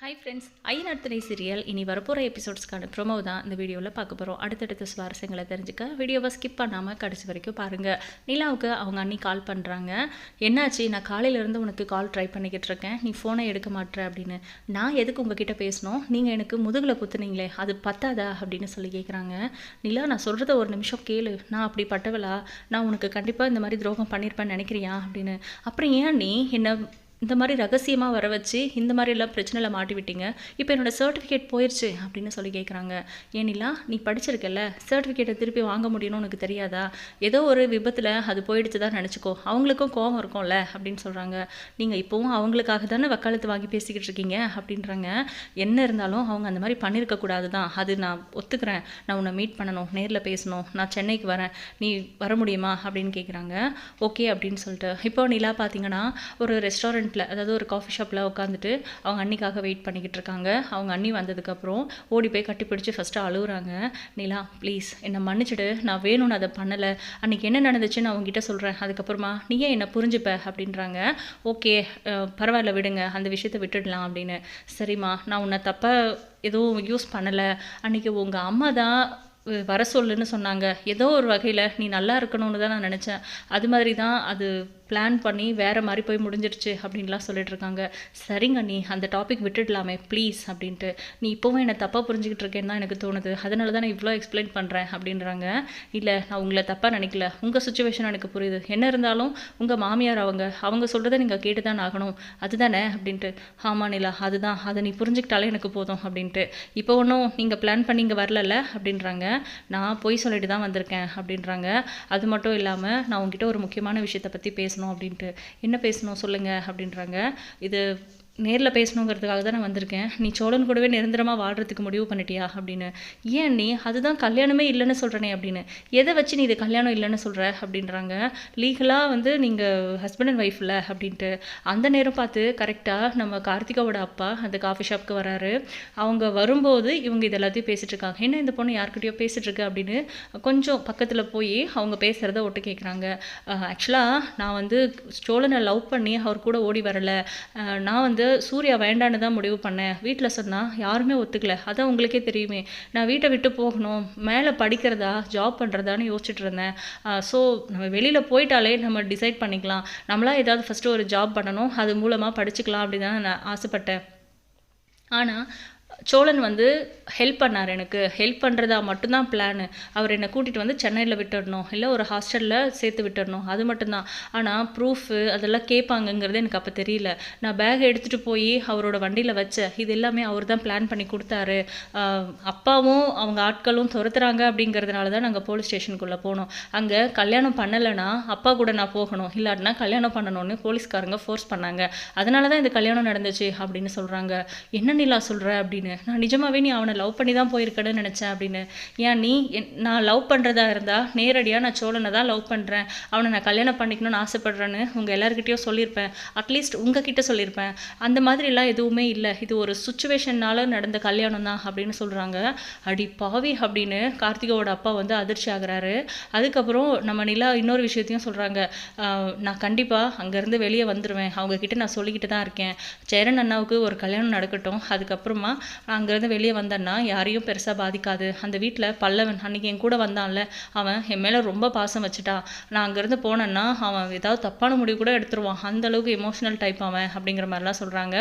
Hi friends ஐநர்த்தனை serial இனி வரப்போகிற எபிசோட்ஸ்க்கான promo தான் இந்த வீடியோவில் பார்க்க போகிறோம் அடுத்தடுத்த சுவாரஸ்யங்களை தெரிஞ்சுக்க வீடியோவை ஸ்கிப் பண்ணாமல் கடைசி வரைக்கும் பாருங்கள் நிலாவுக்கு அவங்க அண்ணி கால் பண்ணுறாங்க என்னாச்சு? நான் காலையிலேருந்து உனக்கு கால் ட்ரை பண்ணிக்கிட்டு இருக்கேன். நீ ஃபோனை எடுக்க மாட்டேற அப்படின்னு. நான் எதுக்கு உங்ககிட்ட பேசணும்? நீங்கள் எனக்கு முதுகில் குத்துனீங்களே. அது பத்தாதா? அப்படின்னு சொல்லி கேட்குறாங்க நிலா நான் சொல்கிறத ஒரு நிமிஷம் கேளு. நான் அப்படி பட்டவளா? நான் உனக்கு கண்டிப்பாக இந்த மாதிரி துரோகம் பண்ணியிருப்பேன்னு நினைக்கிறியா? அப்படின்னு. அப்புறம் ஏன் நீ என்ன இந்த மாதிரி ரகசியமாக வர வச்சு இந்த மாதிரிலாம் பிரச்சனையில் மாட்டி விட்டீங்க. இப்போ என்னோட சர்டிஃபிகேட் போயிடுச்சு அப்படின்னு சொல்லி கேட்குறாங்க ஏனிலா நீ படிச்சிருக்கல சர்டிஃபிகேட்டை திருப்பி வாங்க முடியும்னு உனக்கு தெரியாதா? ஏதோ ஒரு விபத்தில் அது போயிடுச்சு தான் நினச்சிக்கோ. அவங்களுக்கும் கோபம் இருக்கும்ல அப்படின்னு சொல்கிறாங்க நீங்கள் இப்போவும் அவங்களுக்காக தானே வக்காலத்து வாங்கி பேசிக்கிட்டு இருக்கீங்க அப்படின்றாங்க. என்ன இருந்தாலும் அவங்க அந்த மாதிரி பண்ணியிருக்கக்கூடாது தான் அது நான் ஒத்துக்கிறேன். நான் உன்னை மீட் பண்ணணும் நேரில் பேசணும். நான் சென்னைக்கு வரேன். நீ வர முடியுமா அப்படின்னு கேட்குறாங்க ஓகே அப்படின்னு சொல்லிட்டு. இப்போ நிலா பார்த்தீங்கன்னா ஒரு ரெஸ்டாரண்ட்டில் அதாவது ஒரு காஃபி ஷாப்பில் உட்காந்துட்டு அவங்க அண்ணிக்காக வெயிட் பண்ணிக்கிட்டு இருக்காங்க. அவங்க அண்ணி வந்ததுக்கப்புறம் ஓடி போய் கட்டி பிடிச்சி ஃபஸ்ட்டு அழுகுறாங்க நிலா ப்ளீஸ் என்னை மன்னிச்சிடு. நான் வேணும்னு அதை பண்ணலை. அன்றைக்கி என்ன நடந்துச்சுன்னு நான் உங்ககிட்ட சொல்கிறேன் அதுக்கப்புறமா நீ ஏன் என்னை புரிஞ்சுப்ப? அப்படின்றாங்க. ஓகே பரவாயில்ல விடுங்க. அந்த விஷயத்தை விட்டுடலாம் அப்படின்னு. சரிம்மா நான் உன்னை தப்பாக எதுவும் யூஸ் பண்ணலை. அன்றைக்கி உங்கள் அம்மா தான் வர சொல்லுன்னு சொன்னாங்க. ஏதோ ஒரு வகையில் நீ நல்லா இருக்கணும்னு தான் நான் நினச்சேன். அது மாதிரி தான் அது பிளான் பண்ணி வேறு மாதிரி போய் முடிஞ்சிருச்சு அப்படின்லாம் சொல்லிட்டு இருக்காங்க சரிங்க நீ அந்த டாபிக் விட்டுடலாமே ப்ளீஸ் அப்படின்ட்டு. நீ இப்போவும் என்னை தப்பாக புரிஞ்சுக்கிட்டு இருக்கேன்னு தான் எனக்கு தோணுது. அதனால தான் நான் இவ்வளோ எக்ஸ்பிளைன் பண்ணுறேன் அப்படின்றாங்க. இல்லை நான் உங்களை தப்பாக நினைக்கல. உங்கள் சுச்சுவேஷன் எனக்கு புரியுது. என்ன இருந்தாலும் உங்கள் மாமியார் அவங்க அவங்க சொல்கிறத நீங்கள் கேட்டு தான் ஆகணும். அதுதானே அப்படின்ட்டு. ஆமா நிலா அதுதான். அதை நீ புரிஞ்சுக்கிட்டாலே எனக்கு போதும் அப்படின்ட்டு. இப்போ ஒன்றும் நீங்கள் பிளான் பண்ணி இங்கே வரலல்ல அப்படின்றாங்க. நான் பொய் சொல்லிட்டு தான் வந்திருக்கேன் அப்படின்றாங்க. அது மட்டும் இல்லாமல் நான் உங்ககிட்ட ஒரு முக்கியமான விஷயத்தை பற்றி பேசணும் அப்படின்ட்டு என்ன பேசணும் சொல்லுங்கள் அப்படின்றாங்க. இது நேரில் பேசணுங்கிறதுக்காக தான் நான் வந்திருக்கேன். நீ சோழன் கூடவே நிரந்தரமாக வாழ்கிறதுக்கு முடிவு பண்ணிட்டியா அப்படின்னு. ஏன் நீ? அதுதான் கல்யாணமே இல்லைன்னு சொல்கிறனே அப்படின்னு. எதை வச்சு நீ இது கல்யாணம் இல்லைன்னு சொல்கிற அப்படின்றாங்க. லீகலாக வந்து நீங்கள் ஹஸ்பண்ட் அண்ட் ஒய்ஃபில் அப்படின்ட்டு. அந்த நேரம் பார்த்து கரெக்டாக நம்ம கார்த்திகாவோட அப்பா அந்த காஃபி ஷாப்க்கு வராரு. அவங்க வரும்போது இவங்க இது எல்லாத்தையும் பேசிகிட்டு இருக்காங்க. என்ன இந்த பொண்ணு யார்கிட்டயோ பேசிகிட்ருக்கு அப்படின்னு கொஞ்சம் பக்கத்தில் போய் அவங்க பேசுகிறத ஒட்டு கேட்குறாங்க ஆக்சுவலாக நான் வந்து சோழனை லவ் பண்ணி அவர் கூட ஓடி வரல. நான் வந்து சூர்யா வேண்டான்னு தான் முடிவு பண்ணேன் வீட்டில் சொன்னால் யாருமே ஒத்துக்கல. அதான் உங்களுக்கே தெரியுமே. நான் வீட்டை விட்டு போகணும். மேலே படிக்கிறதா ஜாப் பண்ணுறதான்னு யோசிச்சுட்டு இருந்தேன். ஸோ நம்ம வெளியில் போயிட்டாலே நம்ம டிசைட் பண்ணிக்கலாம். நம்மளா ஏதாவது ஃபஸ்ட்டு ஒரு ஜாப் பண்ணணும். அது மூலமாக படிச்சுக்கலாம் அப்படின்னு தான் நான் ஆசைப்பட்டேன். ஆனால் சோழன் வந்து ஹெல்ப் பண்ணார் எனக்கு. ஹெல்ப் பண்ணுறதா மட்டும்தான் பிளானு அவர் என்னை கூட்டிகிட்டு வந்து சென்னையில் விட்டுடணும். இல்லை ஒரு ஹாஸ்டலில் சேர்த்து விட்டுடணும். அது மட்டும்தான். ஆனால் ப்ரூஃபு அதெல்லாம் கேட்பாங்கங்கிறது எனக்கு அப்போ தெரியல. நான் பேக் எடுத்துகிட்டு போய் அவரோட வண்டியில் வச்சேன். இது எல்லாமே அவர் தான் பிளான் பண்ணி கொடுத்தாரு. அப்பாவும் அவங்க ஆட்களும் துரத்துறாங்க அப்படிங்கிறதுனால தான் நாங்கள் போலீஸ் ஸ்டேஷனுக்குள்ளே போனோம். அங்கே கல்யாணம் பண்ணலைன்னா அப்பா கூட நான் போகணும். இல்லாட்டினா கல்யாணம் பண்ணணும்னு போலீஸ்காரங்க ஃபோர்ஸ் பண்ணாங்க. அதனால தான் இந்த கல்யாணம் நடந்துச்சு அப்படின்னு சொல்கிறாங்க என்ன நிலா சொல்கிற அப்படின்னு நான் நிஜமாவே நீ அவனை லவ் பண்ணி தான் போயிருக்கேன்னு நினச்சேன் அப்படின்னு. ஏன் நீ என்- நான் லவ் பண்ணுறதா இருந்தால் நேரடியாக நான் சோழனை தான் லவ் பண்ணுறேன் அவனை நான் கல்யாணம் பண்ணிக்கணும்னு ஆசைப்பட்றேன்னு உங்கள் எல்லாருக்கிட்டேயும் சொல்லியிருப்பேன். அட்லீஸ்ட் உங்ககிட்ட சொல்லியிருப்பேன். அந்த மாதிரிலாம் எதுவுமே இல்லை. இது ஒரு சுச்சுவேஷன்னால நடந்த கல்யாணம் தான் அப்படின்னு சொல்கிறாங்க அடி பாவி அப்படின்னு கார்த்திகோட அப்பா வந்து அதிர்ச்சி ஆகுறாரு. அதுக்கப்புறம் நம்ம நிலா இன்னொரு விஷயத்தையும் சொல்கிறாங்க நான் கண்டிப்பாக அங்கேருந்து வெளியே வந்துடுவேன் அவங்கக்கிட்ட நான் சொல்லிக்கிட்டு தான் இருக்கேன். சேரன் அண்ணாவுக்கு ஒரு கல்யாணம் நடக்கட்டும். அதுக்கப்புறமா அங்கேருந்து வெளியே வந்தேன்னா யாரையும் பெருசாக பாதிக்காது. அந்த வீட்டில் பல்லவன் அன்னைக்கு என் கூட வந்தான்ல. அவன் என் மேலே ரொம்ப பாசம் வச்சுட்டான் நான் அங்கேருந்து போனேன்னா அவன் ஏதாவது தப்பான முடிவு கூட எடுத்துருவான். அந்த அளவுக்கு எமோஷனல் டைப் அவன் அப்படிங்கிற மாதிரிலாம் சொல்கிறாங்க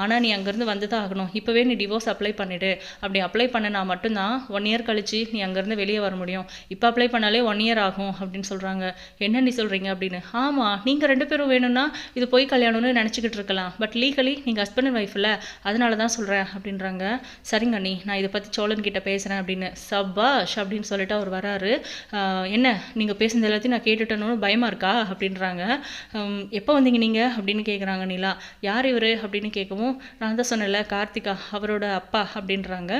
ஆனால் நீ அங்கேருந்து வந்து தான் ஆகணும். இப்போவே நீ டிவோர்ஸ் அப்ளை பண்ணிடு. அப்படி அப்ளை பண்ணினா மட்டும்தான் ஒன் இயர் கழிச்சு நீ அங்கேருந்து வெளியே வர முடியும். இப்போ அப்ளை பண்ணாலே ஒன் இயர் ஆகும் அப்படின்னு சொல்கிறாங்க என்ன நீ சொல்கிறீங்க அப்படின்னு. ஆமாம் நீங்கள் ரெண்டு பேரும் வேணும்னா இது போய் கல்யாணம்னு நினச்சிக்கிட்டு இருக்கலாம். பட் லீகலி நீங்கள் ஹஸ்பண்ட் அண்ட் ஒய்ஃப் இல்லை அதனால தான் சொல்கிறேன் அப்படின்றாங்க. சரிங்க அண்ணி நான் இதை பற்றி சோழன் கிட்டே பேசுகிறேன் அப்படின்னு. சபாஷ் அப்படின்னு சொல்லிட்டு அவர் வராரு. என்ன நீங்கள் பேசுனது எல்லாத்தையும் நான் கேட்டுட்டேன்னு பயமாக இருக்கா? அப்படின்றாங்க. எப்போ வந்தீங்க நீங்கள் அப்படின்னு கேட்குறாங்க நிலா யார் இவர்? அப்படின்னு கேட்கவும் நான் தான் சொன்னேன்ல கார்த்திகா அவரோட அப்பா அப்படின்றாங்க.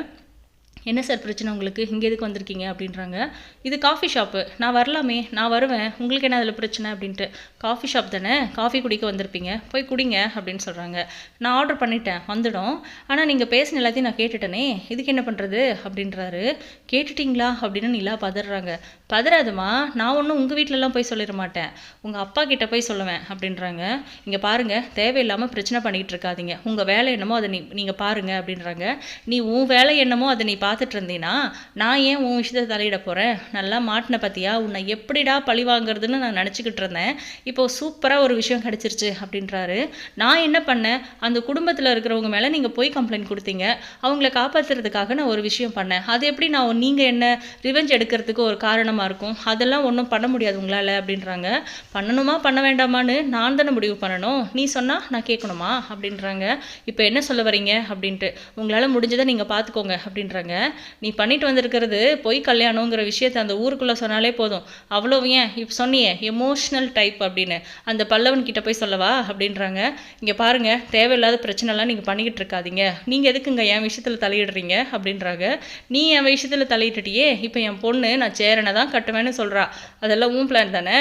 என்ன சார் பிரச்சனை உங்களுக்கு? இங்கே எதுக்கு வந்திருக்கீங்க? அப்படின்றாங்க. இது காஃபி ஷாப்பு நான் வரலாமே நான் வருவேன். உங்களுக்கு என்ன அதில் பிரச்சனை? அப்படின்ட்டு. காஃபி ஷாப் தானே? காஃபி குடிக்க வந்திருப்பீங்க. போய் குடிங்க அப்படின்னு சொல்கிறாங்க நான் ஆர்டர் பண்ணிட்டேன். வந்துடும். ஆனால் நீங்கள் பேசின எல்லாத்தையும் நான் கேட்டுட்டேனே. இதுக்கு என்ன பண்ணுறது அப்படின்றாரு. கேட்டுட்டிங்களா? அப்படின்னு நிலா பதறாங்க. பதறாதுமா. நான் ஒன்றும் உங்கள் வீட்டிலலாம் போய் சொல்லிட மாட்டேன். உங்கள் அப்பா கிட்ட போய் சொல்லுவேன் அப்படின்றாங்க. இங்கே பாருங்கள் தேவையில்லாமல் பிரச்சனை பண்ணிக்கிட்டு இருக்காதீங்க. உங்கள் வேலை என்னமோ அதை நீ நீங்கள் பாருங்கள் அப்படின்றாங்க. நீ உன் வேலை என்னமோ அதை நீ பார்த்துட்டு இருந்தீன்னா நான் ஏன் உன் விஷயத்தை தலையிட போகிறேன் நல்லா மாட்டின பற்றியா உன்னை எப்படிடா பழி வாங்குறதுன்னு நான் நினச்சிக்கிட்டு இருந்தேன் இப்போ சூப்பராக ஒரு விஷயம் கிடச்சிருச்சு அப்படின்றாரு. நான் என்ன பண்ணேன்? அந்த குடும்பத்தில் இருக்கிறவங்க மேலே நீங்கள் போய் கம்ப்ளைண்ட் கொடுத்தீங்க. அவங்கள காப்பாற்றுறதுக்காக நான் ஒரு விஷயம் பண்ணேன். அது எப்படி நான் நீங்கள் என்ன ரிவெஞ்ச் எடுக்கிறதுக்கு ஒரு காரணமாக இருக்கும்? அதெல்லாம் ஒன்றும் பண்ண முடியாது உங்களால் அப்படின்றாங்க. பண்ணணுமா பண்ண வேண்டாமான்னு நான் தானே முடிவு பண்ணணும்? நீ சொன்னால் நான் கேட்கணுமா? அப்படின்றாங்க. இப்போ என்ன சொல்ல வரீங்க? அப்படின்ட்டு. உங்களால் முடிஞ்சதை நீங்கள் பார்த்துக்கோங்க அப்படின்றாங்க. நீ பண்ணிட்டு வந்திருக்கிறது பொய் கல்யாணங்கிற விஷயத்த அந்த ஊருக்குள்ளே சொன்னாலே போதும். அவ்வளோ ஏன்? இப்போ சொன்னியே எமோஷ்னல் டைப் அப்படின்னு. அந்த பல்லவன் கிட்ட போய் சொல்லவா? அப்படின்றாங்க. இங்கே பாருங்கள் தேவையில்லாத பிரச்சனைலாம் நீங்கள் பண்ணிக்கிட்டு இருக்காதீங்க. நீங்கள் எதுக்குங்க என் விஷயத்தில் தலையிடுறீங்க? அப்படின்றாங்க. நீ என் விஷயத்தில் தலையிட்டுட்டியே? இப்போ என் பொண்ணு நான் சேரனை தான் கட்டுவேன்னு சொல்கிறா அதெல்லாம் உன் பிளான் தானே?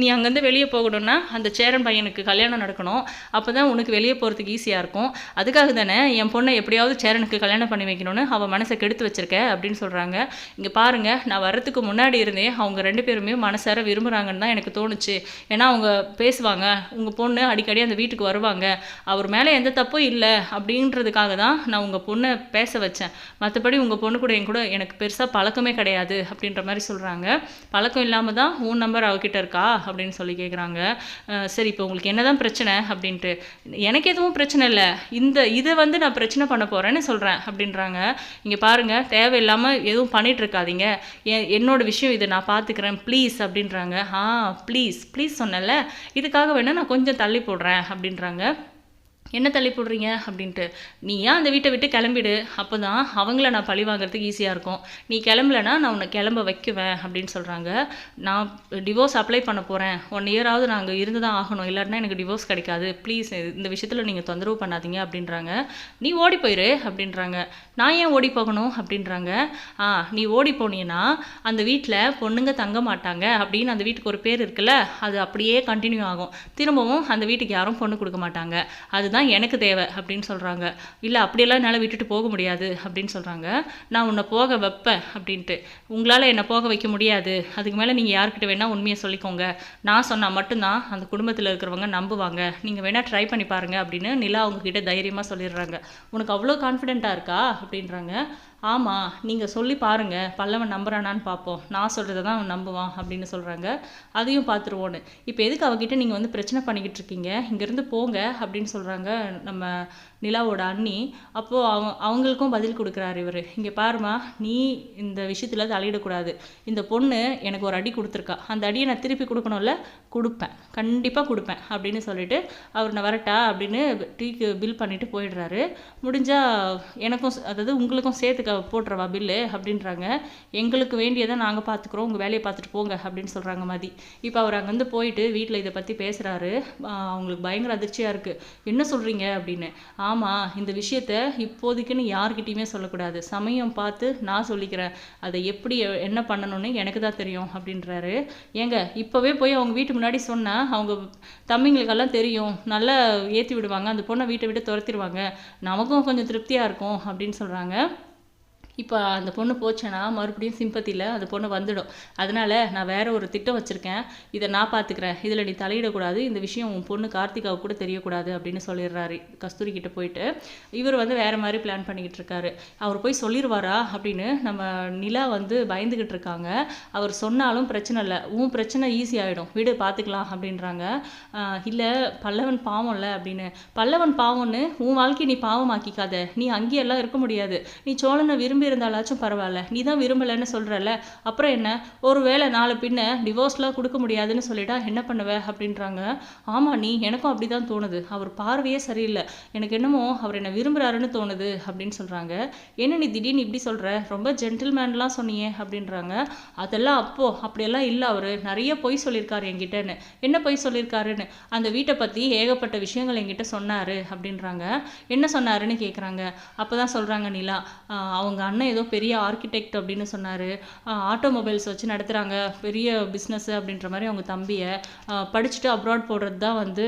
நீ அங்கேருந்து வெளியே போகணும்னா அந்த சேரன் பையனுக்கு கல்யாணம் நடக்கணும். அப்போ தான் உனக்கு வெளியே போகிறதுக்கு ஈஸியாக இருக்கும். அதுக்காக தானே என் பொண்ணை எப்படியாவது சேரனுக்கு கல்யாணம் பண்ணி வைக்கணும்னு அவள் மனசை கெடுத்து வச்சிருக்க அப்படின்னு சொல்கிறாங்க இங்கே பாருங்கள் நான் வரத்துக்கு முன்னாடி இருந்தே அவங்க ரெண்டு பேருமே மனசார விரும்புகிறாங்கன்னு தான் எனக்கு தோணுச்சு. ஏன்னா அவங்க பேசுவாங்க உங்கள் பொண்ணு அடிக்கடி அந்த வீட்டுக்கு வருவாங்க. அவர் மேலே எந்த தப்பும் இல்லை. அப்படின்றதுக்காக தான் நான் உங்கள் பொண்ணை பேச வச்சேன். மற்றபடி உங்கள் பொண்ணு கூட என் கூட எனக்கு பெருசாக பழக்கமே கிடையாது அப்படின்ற மாதிரி சொல்கிறாங்க பழக்கம் இல்லாமல் தான் உன் நம்பர் அவகிட்ட இருக்கா? அப்படின்னு சொல்லி கேட்குறாங்க சரி இப்போ உங்களுக்கு என்னதான் பிரச்சனை அப்படின்ட்டு. எனக்கு எதுவும் பிரச்சனை இல்லை. இந்த இதை வந்து நான் பிரச்சனை பண்ண போகிறேன்னு சொல்கிறேன் அப்படின்றாங்க. இங்கே பாருங்கள் தேவையில்லாமல் எதுவும் பண்ணிட்டு இருக்காதீங்க. என் என்னோட விஷயம் இதை நான் பார்த்துக்கிறேன் ப்ளீஸ் அப்படின்றாங்க. ஆ ப்ளீஸ் ப்ளீஸ் சொன்னேன்ல. இதுக்காக வேணால் நான் கொஞ்சம் தள்ளி போடுறேன் அப்படின்றாங்க. என்ன தள்ளி போடுறீங்க? அப்படின்ட்டு. நீ ஏன் அந்த வீட்டை விட்டு கிளம்பிடு? அப்போ தான் அவங்கள நான் பழி வாங்குறதுக்கு ஈஸியாக இருக்கும். நீ கிளம்பலனா நான் உன்னை கிளம்ப வைக்குவேன் அப்படின்னு சொல்கிறாங்க நான் டிவோர்ஸ் அப்ளை பண்ண போகிறேன் ஒன் இயராவது நான் அங்கே இருந்து தான் ஆகணும். இல்லைன்னா எனக்கு டிவோர்ஸ் கிடைக்காது. ப்ளீஸ் இந்த விஷயத்தில் நீங்கள் தொந்தரவு பண்ணாதீங்க அப்படின்றாங்க. நீ ஓடி போயிரு அப்படின்றாங்க. நான் ஏன் ஓடி போகணும்? அப்படின்றாங்க. ஆ நீ ஓடி போனீங்கன்னா அந்த வீட்டில் பொண்ணுங்க தங்க மாட்டாங்க அப்படின்னு அந்த வீட்டுக்கு ஒரு பேர் இருக்குல்ல அது அப்படியே கண்டினியூ ஆகும். திரும்பவும் அந்த வீட்டுக்கு யாரும் பொண்ணு கொடுக்க மாட்டாங்க. அதுதான் எனக்கு தேவை அப்படின்னு சொல்கிறாங்க இல்லை அப்படியெல்லாம் என்னால் விட்டுட்டு போக முடியாது அப்படின்னு சொல்கிறாங்க நான் உன்னை போக வைப்பேன் அப்படின்ட்டு. உங்களால் என்னை போக வைக்க முடியாது. அதுக்கு மேலே நீங்கள் யார்கிட்ட வேணால் உண்மையை சொல்லிக்கோங்க. நான் சொன்னால் மட்டும்தான் அந்த குடும்பத்தில் இருக்கிறவங்க நம்புவாங்க. நீங்கள் வேணால் ட்ரை பண்ணி பாருங்க அப்படின்னு நிலா அவங்கக்கிட்ட தைரியமாக சொல்லிடுறாங்க. உனக்கு அவ்வளோ கான்ஃபிடென்ட்டாக இருக்கா? அப்படின்றாங்க. ஆமாம் நீங்கள் சொல்லி பாருங்கள் பல்லவன் நம்புறானான்னு பார்ப்போம் நான் சொல்கிறத தான் அவன் நம்புவான் அப்படின்னு சொல்கிறாங்க அதையும் பார்த்துருவோன்னு இப்போ எதுக்கு அவகிட்ட நீங்கள் வந்து பிரச்சனை பண்ணிக்கிட்டு இருக்கீங்க? இங்கேருந்து போங்க அப்படின்னு சொல்கிறாங்க நம்ம நிலாவோட அண்ணி. அப்போது அவ அவங்களுக்கும் பதில் கொடுக்குறாரு இவர். இங்கே பாருமா நீ இந்த விஷயத்தில் தலையிடக்கூடாது இந்த பொண்ணு எனக்கு ஒரு அடி கொடுத்துருக்கா. அந்த அடியை நான் திருப்பி கொடுக்கணும்ல கொடுப்பேன். கண்டிப்பாக கொடுப்பேன் அப்படின்னு சொல்லிட்டு அவர் நான் வரட்டா அப்படின்னு டீக்கு பில் பண்ணிவிட்டு போயிடுறாரு. முடிஞ்சால் எனக்கும் அதாவது உங்களுக்கும் சேர்த்துக்க போட்டுறவா பில்லு அப்படின்றாங்க. எங்களுக்கு வேண்டியதை நாங்கள் பார்த்துக்குறோம் உங்கள் வேலையை பார்த்துட்டு போங்க அப்படின்னு சொல்கிறாங்க மதி. இப்போ அவர் அங்கேருந்து போயிட்டு வீட்டில் இதை பற்றி பேசுகிறாரு அவங்களுக்கு பயங்கர அதிர்ச்சியாக இருக்குது என்ன சொல்கிறீங்க அப்படின்னு. ஆமாம் இந்த விஷயத்த இப்போதைக்குன்னு யார்கிட்டையுமே சொல்லக்கூடாது. சமயம் பார்த்து நான் சொல்லிக்கிறேன். அதை எப்படி என்ன பண்ணணும்னு எனக்கு தான் தெரியும் அப்படின்றாரு. ஏங்க இப்போவே போய் அவங்க வீட்டு முன்னாடி சொன்னால் அவங்க தம்பிங்களுக்கெல்லாம் தெரியும். நல்லா ஏற்றி விடுவாங்க. அந்த பொண்ணை வீட்டை விட்டு துரத்திடுவாங்க. நமக்கும் கொஞ்சம் திருப்தியாக இருக்கும் அப்படின்னு சொல்கிறாங்க இப்போ அந்த பொண்ணு போச்சுன்னா மறுபடியும் சிம்பத்தியில் அந்த பொண்ணு வந்துடும். அதனால நான் வேற ஒரு திட்டம் வச்சுருக்கேன். இதை நான் பார்த்துக்கிறேன் இதில் நீ தலையிடக்கூடாது. இந்த விஷயம் உன் பொண்ணு கார்த்திகாவுக்கு கூட தெரியக்கூடாது அப்படின்னு சொல்லிடுறாரு கஸ்தூரி கிட்ட போயிட்டு. இவர் வந்து வேற மாதிரி பிளான் பண்ணிக்கிட்டு இருக்காரு. அவர் போய் சொல்லிடுவாரா அப்படின்னு நம்ம நிலா வந்து பயந்துக்கிட்டு இருக்காங்க. அவர் சொன்னாலும் பிரச்சனை இல்லை. உன் பிரச்சனை ஈஸி ஆகிடும் வீடு பார்த்துக்கலாம் அப்படின்றாங்க. இல்லை பல்லவன் பாவம்ல அப்படின்னு. பல்லவன் பாவம்னு உன் வாழ்க்கையை நீ பாவமாக்கிக்காத. நீ அங்கேயெல்லாம் இருக்க முடியாது. நீ சோழனை விரும்பி இருந்தாலாச்சும் பரவாயில்ல. நீ தான் விரும்பலைன்னு சொல்கிறல்ல அப்புறம் என்ன? ஒருவேளை நாளை பின்ன டிவோர்ஸ்லாம் கொடுக்க முடியாதுன்னு சொல்லிட்டா என்ன பண்ணுவ? அப்படின்றாங்க. ஆமாம் நீ எனக்கும் அப்படி தான் தோணுது. அவர் பார்வையே சரியில்லை. எனக்கு என்னமோ அவர் என்னை விரும்புகிறாருன்னு தோணுது அப்படின்னு சொல்கிறாங்க என்ன நீ திடீர்னு இப்படி சொல்கிற ரொம்ப ஜென்டில்மேன்லாம் சொன்னியே அப்படின்றாங்க. அதெல்லாம் அப்போ அப்படியெல்லாம் இல்லை அவர். நிறைய பொய் சொல்லியிருக்காரு என்கிட்டன்னு. என்ன பொய் சொல்லியிருக்காருன்னு? அந்த வீட்டை பற்றி ஏகப்பட்ட விஷயங்கள் என்கிட்ட சொன்னார் அப்படின்றாங்க. என்ன சொன்னாருன்னு கேட்குறாங்க அப்போ தான் சொல்கிறாங்க நிலா அவங்க அண்ணன் ஏதோ பெரிய ஆர்கிடெக்ட் அப்படின்னு சொன்னார். ஆட்டோமொபைல்ஸ் வச்சு நடத்துகிறாங்க பெரிய பிஸ்னஸ் அப்படின்ற மாதிரி அவங்க தம்பியை படிச்சுட்டு அப்ராட் போடுறது தான் வந்து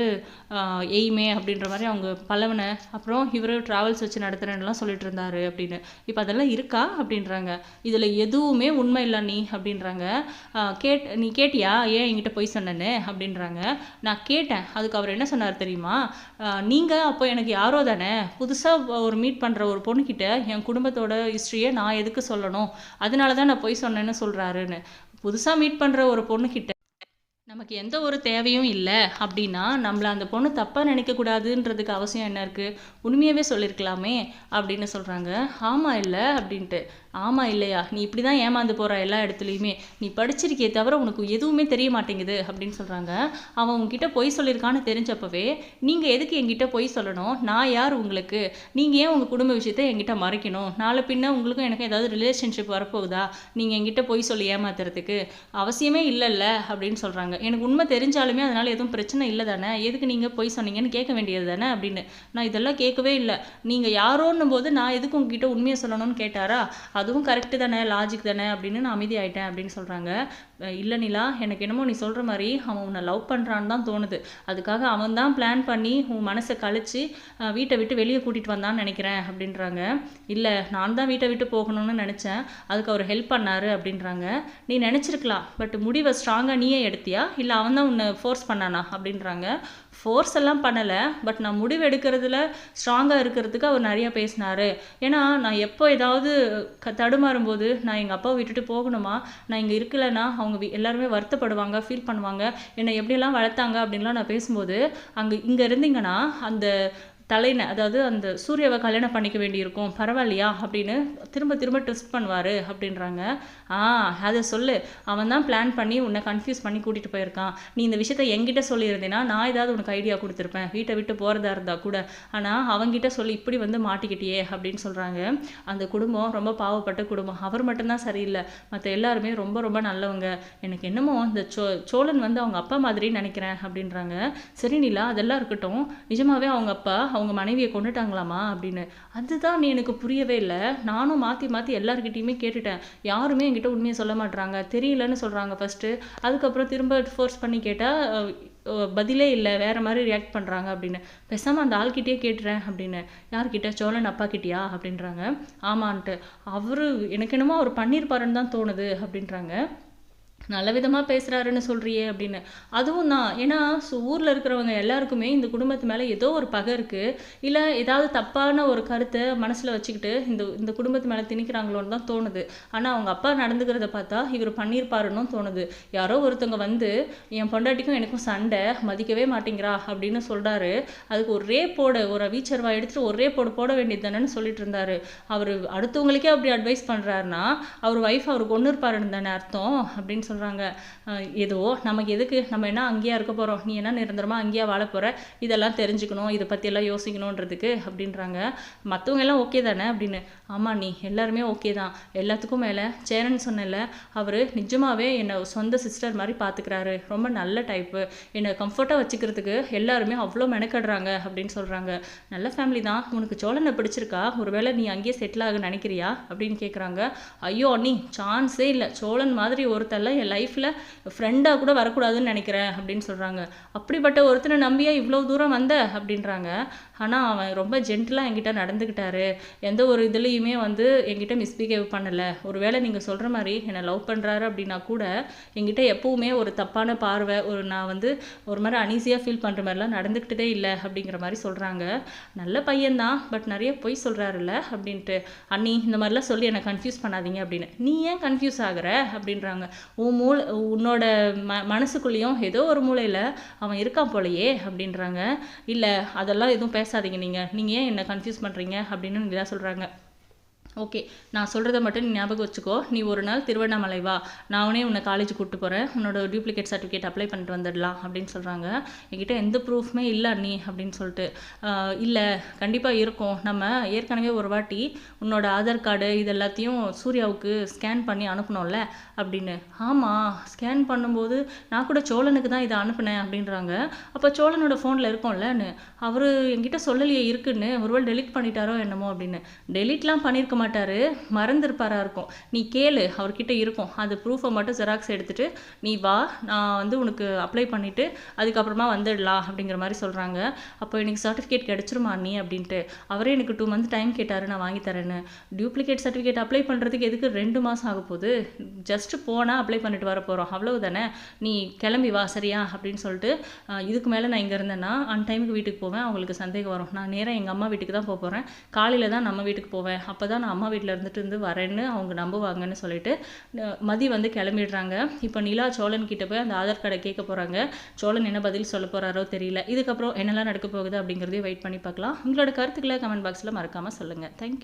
எய்மே அப்படின்ற மாதிரி அவங்க பலவனை அப்புறம் இவர் ட்ராவல்ஸ் வச்சு நடத்துகிறேன்லாம் சொல்லிட்டு இருந்தாரு அப்படின்னு. இப்போ அதெல்லாம் இருக்கா அப்படின்றாங்க. இதில் எதுவுமே உண்மை இல்லை நீ அப்படின்றாங்க. கேட் நீ கேட்டியா? ஏன் என்கிட்ட போய் சொன்னேன்னு? அப்படின்றாங்க. நான் கேட்டேன். அதுக்கு அவர் என்ன சொன்னார் தெரியுமா? நீங்கள் அப்போ எனக்கு யாரோ தானே? புதுசாக ஒரு மீட் பண்ணுற ஒரு பொண்ணுக்கிட்ட என் குடும்பத்தோட ஹிஸ்ட்ரி ஹிஸ்ட்ரியை நான் எதுக்கு சொல்லணும்? அதனால தான் நான் போய் சொன்னேன்னு சொல்கிறாருன்னு புதுசாக மீட் பண்ணுற ஒரு பொண்ணுக்கிட்ட நமக்கு எந்த ஒரு தேவையும் இல்லை அப்படின்னா நம்மளை அந்த பொண்ணு தப்பாக நினைக்கக்கூடாதுன்றதுக்கு அவசியம் என்ன இருக்குது உண்மையாகவே சொல்லியிருக்கலாமே அப்படின்னு சொல்கிறாங்க ஆமாம் இல்லை அப்படின்ட்டு. ஆமாம் இல்லையா? நீ இப்படி தான் ஏமாந்து போகிற எல்லா இடத்துலையுமே. நீ படிச்சிருக்கே தவிர உனக்கு எதுவுமே தெரிய மாட்டேங்குது அப்படின்னு சொல்கிறாங்க அவன் உங்ககிட்ட பொய் சொல்லியிருக்கான்னு தெரிஞ்சப்பவே நீங்கள் எதுக்கு என்கிட்ட பொய் சொல்லணும்? நான் யார் உங்களுக்கு? நீங்கள் ஏன் உங்கள் குடும்ப விஷயத்த என்கிட்ட மறைக்கணும்? நாளை பின்ன உங்களுக்கும் எனக்கு ஏதாவது ரிலேஷன்ஷிப் வரப்போகுதா? நீங்கள் என்கிட்ட பொய் சொல்லி ஏமாத்துறதுக்கு அவசியமே இல்லைல்ல அப்படின்னு சொல்கிறாங்க எனக்கு உண்மை தெரிஞ்சாலுமே அதனால் எதுவும் பிரச்சனை இல்லை தானே? எதுக்கு நீங்கள் பொய் சொன்னீங்கன்னு கேட்க வேண்டியது தானே அப்படின்னு. நான் இதெல்லாம் கேட்கவே இல்லை. நீங்கள் யாரோன்னும் போது நான் எதுக்கு உங்ககிட்ட உண்மையை சொல்லணும்னு கேட்டாரா? அதுவும் கரெக்டு தானே லாஜிக் தானே அப்படின்னு நான் அமைதியாயிட்டேன் அப்படின்னு சொல்கிறாங்க இல்லை நிலா எனக்கு என்னமோ நீ சொல்கிற மாதிரி அவன் உன்னை லவ் பண்ணுறான்னு தான் தோணுது. அதுக்காக அவன் தான் பிளான் பண்ணி உன் மனசை கழிச்சு வீட்டை விட்டு வெளியே கூட்டிகிட்டு வந்தான்னு நினைக்கிறேன் அப்படின்றாங்க. இல்லை நான் தான் வீட்டை விட்டு போகணும்னு நினச்சேன். அதுக்கு அவர் ஹெல்ப் பண்ணாரு அப்படின்றாங்க. நீ நினச்சிருக்கலாம் பட் முடிவை ஸ்ட்ராங்காக நீயே எடுத்தியா? இல்லை அவன் தான் உன்னை ஃபோர்ஸ் பண்ணானா? அப்படின்றாங்க. ஃபோர்ஸ் எல்லாம் பண்ணலை பட் நான் முடிவு எடுக்கிறதுல ஸ்ட்ராங்காக இருக்கிறதுக்கு அவர் நிறையா பேசினார். ஏன்னா நான் எப்போ ஏதாவது க தடுமாறும்போது நான் எங்கள் அப்பாவை விட்டுட்டு போகணுமா? நான் இங்கே இருக்கலைன்னா அவங்க எல்லாருமே வருத்தப்படுவாங்க ஃபீல் பண்ணுவாங்க. என்னை எப்படியெல்லாம் வளர்த்தாங்க அப்படின்லாம் நான் பேசும்போது அங்கே இங்கே இருந்தீங்கன்னா அந்த தலைனை அதாவது அந்த சூர்யாவை கல்யாணம் பண்ணிக்க வேண்டியிருக்கும். பரவாயில்லையா? அப்படின்னு திரும்ப திரும்ப ட்விஸ்ட் பண்ணுவார் அப்படின்றாங்க. ஆ அதை சொல்லு. அவன் தான் பிளான் பண்ணி உன்னை கன்ஃபியூஸ் பண்ணி கூட்டிகிட்டு போயிருக்கான். நீ இந்த விஷயத்த எங்கிட்ட சொல்லியிருந்தேன்னா நான் ஏதாவது உனக்கு ஐடியா கொடுத்துருப்பேன். வீட்டை விட்டு போகிறதா இருந்தால் கூட. ஆனால் அவங்ககிட்ட சொல்லி இப்படி வந்து மாட்டிக்கிட்டியே அப்படின்னு சொல்கிறாங்க அந்த குடும்பம் ரொம்ப பாவப்பட்ட குடும்பம். அவர் மட்டும்தான் சரியில்லை. மற்ற எல்லாருமே ரொம்ப ரொம்ப நல்லவங்க. எனக்கு என்னமோ இந்த சோ சோழன் வந்து அவங்க அப்பா மாதிரி நினைக்கிறேன் அப்படின்றாங்க. சரி நிலா அதெல்லாம் இருக்கட்டும். நிஜமாவே அவங்க அப்பா அவங்க மனைவியை கொண்டுட்டாங்களாமா அப்படின்னு. அதுதான் நீ எனக்கு புரியவே இல்லை. நானும் மாற்றி மாற்றி எல்லாருக்கிட்டேயுமே கேட்டுட்டேன். யாருமே என்கிட்ட உண்மையை சொல்ல மாட்டுறாங்க தெரியலன்னு சொல்கிறாங்க ஃபஸ்ட்டு அதுக்கப்புறம் திரும்ப ஃபோர்ஸ் பண்ணி கேட்டால் பதிலே இல்லை. வேற மாதிரி ரியாக்ட் பண்ணுறாங்க அப்படின்னு. பேசாமல் அந்த ஆள்கிட்டயே கேட்டுறேன் அப்படின்னு. யார்கிட்ட? சோழன் அப்பா கிட்டியா? அப்படின்றாங்க. ஆமான்ட்டு. அவரு எனக்கு என்னமோ அவர் பண்ணியிருப்பாருன்னு தான் தோணுது அப்படின்றாங்க. நல்ல விதமாக பேசுகிறாருன்னு சொல்கிறியே அப்படின்னு. அதுவும் தான். ஏன்னா ஊரில் இருக்கிறவங்க எல்லாருக்குமே இந்த குடும்பத்து மேலே ஏதோ ஒரு பகை இருக்குது இல்லை ஏதாவது தப்பான ஒரு கருத்தை மனசில் வச்சுக்கிட்டு இந்த இந்த குடும்பத்து மேலே திணிக்கிறாங்களோன்னு தான் தோணுது. ஆனால் அவங்க அப்பா நடந்துக்கிறத பார்த்தா இவர் பண்ணியிருப்பாருன்னு தோணுது. யாரோ ஒருத்தவங்க வந்து என் பொண்டாட்டிக்கும் எனக்கும் சண்டை மதிக்கவே மாட்டேங்கிறா அப்படின்னு சொல்கிறாரு அதுக்கு ஒரே போட ஒரு வீச்சர்வா எடுத்துகிட்டு ஒரே போடு போட வேண்டியது தானேன்னு சொல்லிட்டு இருந்தாரு. அவர் அடுத்தவங்களுக்கே அப்படி அட்வைஸ் பண்ணுறாருன்னா அவர் ஒய்ஃப் அவர் கொண்டு இருப்பாருன்னு தானே அர்த்தம் அப்படின்னு சொல்லி சொல்கிறாங்க ஏதோ நமக்கு எதுக்கு? நம்ம என்ன அங்கேயா இருக்க போகிறோம் நீ என்ன நிரந்தரமாக அங்கேயா வாழ போகிற இதெல்லாம் தெரிஞ்சுக்கணும் இதை பற்றியெல்லாம் யோசிக்கணுன்றதுக்கு அப்படின்றாங்க. மற்றவங்க எல்லாம் ஓகே தானே அப்படின்னு. ஆமாம் நீ எல்லாருமே ஓகே தான். எல்லாத்துக்கும் மேலே சேரன் சொன்னல அவர் நிஜமாகவே என்னை சொந்த சிஸ்டர் மாதிரி பார்த்துக்கிறாரு ரொம்ப நல்ல டைப்பு என்னை கம்ஃபர்ட்டாக வச்சுக்கிறதுக்கு எல்லாருமே அவ்வளோ மெனக்கடுறாங்க அப்படின்னு சொல்கிறாங்க நல்ல ஃபேமிலி தான். உனக்கு சோழனை பிடிச்சிருக்கா? ஒருவேளை நீ அங்கேயே செட்டில் ஆக நினைக்கிறியா? அப்படின்னு கேட்குறாங்க ஐயோ நீ சான்ஸே இல்லை. சோழன் மாதிரி ஒருத்தெல்லாம் என் லைஃப்பில் ஃப்ரெண்டாக கூட வரக்கூடாதுன்னு நினைக்கிறேன் அப்படின்னு சொல்கிறாங்க அப்படிப்பட்ட ஒருத்தனை நம்பியா இவ்வளோ தூரம் வந்த? அப்படின்றாங்க. ஆனால் அவன் ரொம்ப ஜென்டிலாக என்கிட்ட நடந்துக்கிட்டாரு எந்த ஒரு இதுலேயுமே வந்து என்கிட்ட மிஸ்பிஹேவ் பண்ணலை. ஒருவேளை நீங்கள் சொல்கிற மாதிரி என்னை லவ் பண்ணுறாரு அப்படின்னா கூட என்கிட்ட எப்போவுமே ஒரு தப்பான பார்வை ஒரு நான் வந்து ஒரு மாதிரி அனீசியாக ஃபீல் பண்ணுற மாதிரிலாம் நடந்துக்கிட்டதே இல்லை அப்படிங்கிற மாதிரி சொல்கிறாங்க நல்ல பையன்தான் பட் நிறைய பொய் சொல்கிறாருல்ல அப்படின்ட்டு. அண்ணி இந்த மாதிரிலாம் சொல்லி என்னை கன்ஃபியூஸ் பண்ணாதீங்க அப்படின்னு. நீ ஏன் கன்ஃபியூஸ் ஆகுற? அப்படின்றாங்க. உன் மூளை உன்னோட ம மனசுக்குள்ளேயும் ஏதோ ஒரு மூளையில் அவன் இருக்கான் போலையே அப்படின்றாங்க. இல்லை அதெல்லாம் எதுவும் பேசாதீங்க நீங்கள் நீங்கள் ஏன் என்னை கன்ஃபியூஸ் பண்ணுறீங்க அப்படின்னு நிலா சொல்கிறாங்க ஓகே நான் சொல்கிறத மட்டும் நீ ஞாபகம் வச்சுக்கோ. நீ ஒரு நாள் திருவண்ணாமலை வா. நானே உன்னை காலேஜ் கூப்பிட்டு போகிறேன் உன்னோட டூப்ளிகேட் சர்டிஃபிகேட் அப்ளை பண்ணிட்டு வந்துடலாம் அப்படின்னு சொல்கிறாங்க என்கிட்ட எந்த ப்ரூஃப்மே இல்லை நீ அப்படின்னு சொல்லிட்டு. இல்லை கண்டிப்பாக இருக்கும். நம்ம ஏற்கனவே ஒரு வாட்டி உன்னோட ஆதார் கார்டு இது எல்லாத்தையும் சூர்யாவுக்கு ஸ்கேன் பண்ணி அனுப்பணும்ல அப்படின்னு. ஆமாம் ஸ்கேன் பண்ணும்போது நான் கூட சோழனுக்கு தான் இதை அனுப்புனேன் அப்படின்றாங்க. அப்போ சோழனோட ஃபோனில் இருக்கும்லன்னு அவர் என்கிட்ட சொல்லலையே இருக்குன்னு. ஒருவேள் டெலிட் பண்ணிட்டாரோ என்னமோ அப்படின்னு. டெலிட்லாம் பண்ணியிருக்க மாட்டார் மறந்துருப்பாரா இருக்கும். நீ கேளு அவர்கிட்ட இருக்கும். அது ப்ரூஃபை மட்டும் ஜெராக்ஸ் எடுத்துட்டு நீ வா நான் வந்து உனக்கு அப்ளை பண்ணிவிட்டு அதுக்கப்புறமா வந்துடலாம் அப்படிங்கிற மாதிரி சொல்கிறாங்க அப்போ எனக்கு சர்டிஃபிகேட் கிடச்சிருமா நீ அப்படின்ட்டு. அவரே எனக்கு டூ மந்த் டைம் கேட்டார் நான் வாங்கி தரேன்னு. டூப்ளிகேட் சர்டிஃபிகேட் அப்ளை பண்ணுறதுக்கு எதுக்கு ரெண்டு மாதம் ஆக போகுது? ஜஸ்ட்டு போனால் அப்ளை பண்ணிட்டு வர போகிறோம் அவ்வளவு தானே? நீ கிளம்பி வா சரியா? அப்படின்னு சொல்லிட்டு இதுக்கு மேலே நான் இங்கே இருந்தேன்னா அன் டைமுக்கு வீட்டுக்கு போவேன். அவங்களுக்கு சந்தேகம் வரும். நான் நேராக எங்கள் அம்மா வீட்டுக்கு தான் போக போகிறேன் காலையில் தான் நம்ம வீட்டுக்கு போவேன். அப்போ தான் நான் அம்மா வீட்டில் இருந்துட்டு இருந்து வரேன்னு அவங்க நம்புவாங்கன்னு சொல்லிட்டு மதி வந்து கிளம்பிடுறாங்க. இப்போ நிலா சோழன் கிட்ட போய் அந்த ஆதார் கார்டை கேட்க போகிறாங்க சோழன் என்ன பதில் சொல்ல போகிறாரோ தெரியல. இதுக்கப்புறம் என்னெல்லாம் நடக்க போகுது அப்படிங்கிறதையும் வெயிட் பண்ணி பார்க்கலாம். உங்களோட கருத்துக்களை கமெண்ட் பாக்ஸில் மறக்காமல் சொல்லுங்கள் தேங்க்யூ